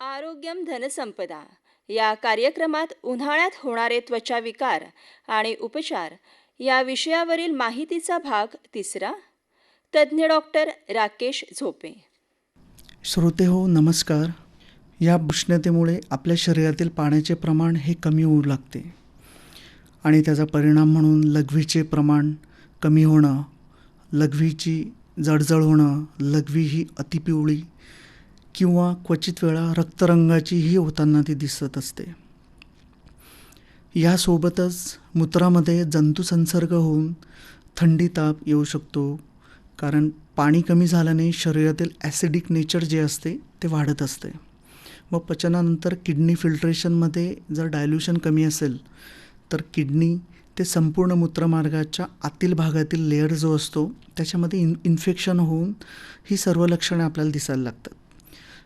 आरोग्यम धनसंपदा. या कार्यक्रमात उन्हाळ्यात होणारे त्वचा विकार आणि उपचार या विषयावरील माहितीचा भाग तिसरा. तज्ज्ञ डॉक्टर राकेश झोपे. श्रोते हो नमस्कार. या उष्णतेमुळे आपल्या शरीरातील पाण्याचे प्रमाण हे कमी होऊ लागते. आणि त्याचा परिणाम म्हणून लघवीचे प्रमाण कमी होणं लघवीची जळजळ होणं लघवी ही अतिपिवळी किंवा क्वचित वेळा रक्तरंगाचीही होताना ती दिसत असते. यासोबतच मूत्रामध्ये जंतुसंसर्ग होऊन थंडी ताप येऊ शकतो कारण पाणी कमी झाल्याने शरीरातील ॲसिडिक नेचर जे असते ते वाढत असते. व पचनानंतर किडनी फिल्ट्रेशनमध्ये जर डायल्युशन कमी असेल तर किडनी ते संपूर्ण मूत्रमार्गाच्या आतील भागातील लेअर जो असतो त्याच्यामध्ये इन इन्फेक्शन होऊन ही सर्व लक्षणे आपल्याला दिसायला लागतात.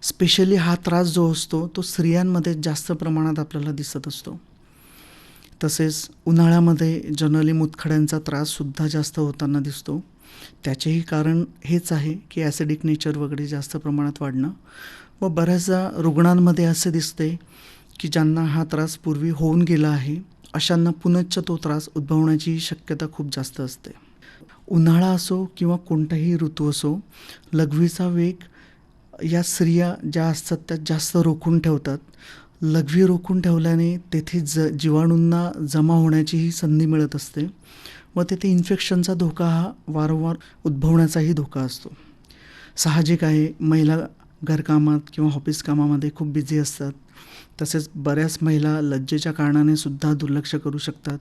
स्पेशली हा त्रास जो असतो तो स्त्रियांमध्ये जास्त प्रमाणात आपल्याला दिसत असतो. तसेच उन्हाळ्यामध्ये जनरली मुतखड्यांचा त्राससुद्धा जास्त होताना दिसतो. त्याचेही कारण हेच आहे की ॲसिडिक नेचर वगैरे जास्त प्रमाणात वाढणं. व बऱ्याचदा रुग्णांमध्ये असे दिसते की ज्यांना हा त्रास पूर्वी होऊन गेला आहे अशांना पुनश्च तो त्रास उद्भवण्याची शक्यता खूप जास्त असते. उन्हाळा असो किंवा कोणताही ऋतू असो लघवीचा वेग या स्त्रिया ज्या असतात त्या जास्त रोखून ठेवतात. लघवी रोखून ठेवल्याने तेथे ज जीवाणूंना जमा होण्याचीही संधी मिळत असते. व तेथे इन्फेक्शनचा धोका हा वारंवार उद्भवण्याचाही धोका असतो. साहजिक आहे महिला घरकामात किंवा ऑफिस कामामध्ये खूप बिझी असतात. तसेच बऱ्याच महिला लज्जेच्या कारणाने सुद्धा दुर्लक्ष करू शकतात.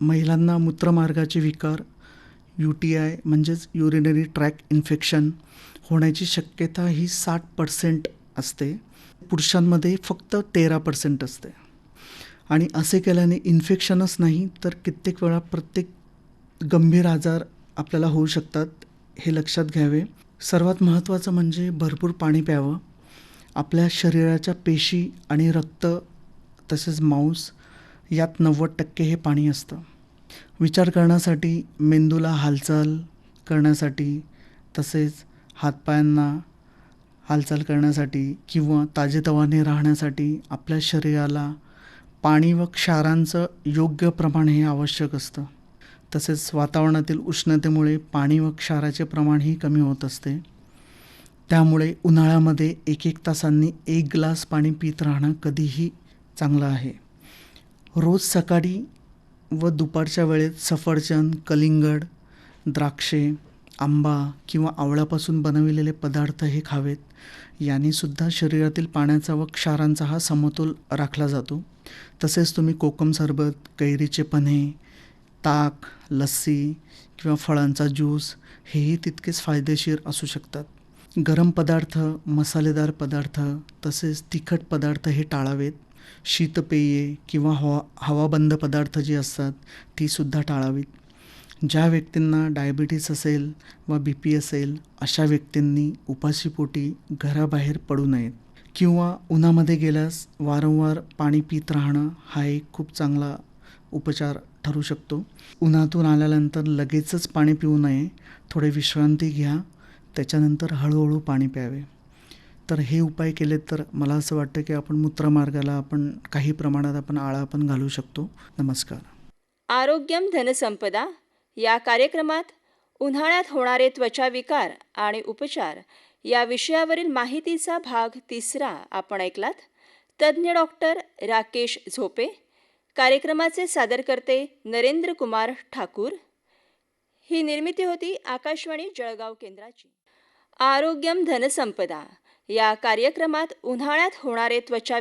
महिलांना मूत्रमार्गाचे विकार यू टी आय म्हणजेच युरिनरी ट्रॅक इन्फेक्शन होण्याची शक्यता ही साठ पर्सेंट असते. पुरुषांमध्ये फक्त तेरा पर्सेंट असते. आणि असे केल्याने इन्फेक्शनच नाही तर कित्येक वेळा प्रत्येक गंभीर आजार आपल्याला होऊ शकतात हे लक्षात घ्यावे. सर्वात महत्त्वाचं म्हणजे भरपूर पाणी प्यावं. आपल्या शरीराच्या पेशी आणि रक्त तसेच मांस यात नव्वद टक्के हे पाणी असतं. विचार करण्यासाठी मेंदूला हालचाल करण्यासाठी तसेच हातपायांना हालचाल करण्यासाठी किंवा ताजेतवाने राहण्यासाठी आपल्या शरीराला पाणी व क्षारांचं योग्य प्रमाण हे आवश्यक असतं. तसेच वातावरणातील उष्णतेमुळे पाणी व क्षाराचे प्रमाणही कमी होत असते. त्यामुळे उन्हाळ्यामध्ये एक एक तासांनी एक ग्लास पाणी पित राहणं कधीही चांगलं आहे. रोज सकाळी व दुपारच्या वेळेत सफरचंद कलिंगड द्राक्षे आंबा किंवा आवळ्यापासून बनविलेले पदार्थ हे खावेत. यानेसुद्धा शरीरातील पाण्याचा व क्षारांचा हा समतोल राखला जातो. तसेच तुम्ही कोकम सरबत कैरीचे पन्हे ताक लस्सी किंवा फळांचा ज्यूस हेही तितकेच फायदेशीर असू शकतात. गरम पदार्थ मसालेदार पदार्थ तसेच तिखट पदार्थ हे टाळावेत. शीतपेये किंवा हवा हवाबंद पदार्थ जे असतात तीसुद्धा टाळावीत. ज्या व्यक्तींना डायबिटीस असेल व बी पी असेल अशा व्यक्तींनी उपाशीपोटी घराबाहेर पडू नयेत. किंवा उन्हामध्ये गेल्यास वारंवार पाणी पित राहणं हा एक खूप चांगला उपचार ठरू शकतो. उन्हातून आल्यानंतर लगेचच पाणी पिऊ नये थोडे विश्रांती घ्या त्याच्यानंतर हळूहळू पाणी प्यावे. तर हे उपाय केले तर मला असं वाटतं की आपण मूत्रमार्गाला आपण काही प्रमाणात आपण आळा पण घालू शकतो. नमस्कार. आरोग्यम धनसंपदा या कार्यक्रमात उन्हाळ्यात होणारे त्वचा विकार आणि उपचार या विषयावरील माहितीचा भाग तिसरा आपण ऐकलात. तज्ज्ञ डॉक्टर राकेश झोपे कार्यक्रमाचे सादरकर्ते नरेंद्र कुमार ठाकूर. ही निर्मिती होती आकाशवाणी जळगाव केंद्राची. आरोग्यम धनसंपदा या कार्यक्रमात उन्हाळ्यात होणारे त्वचा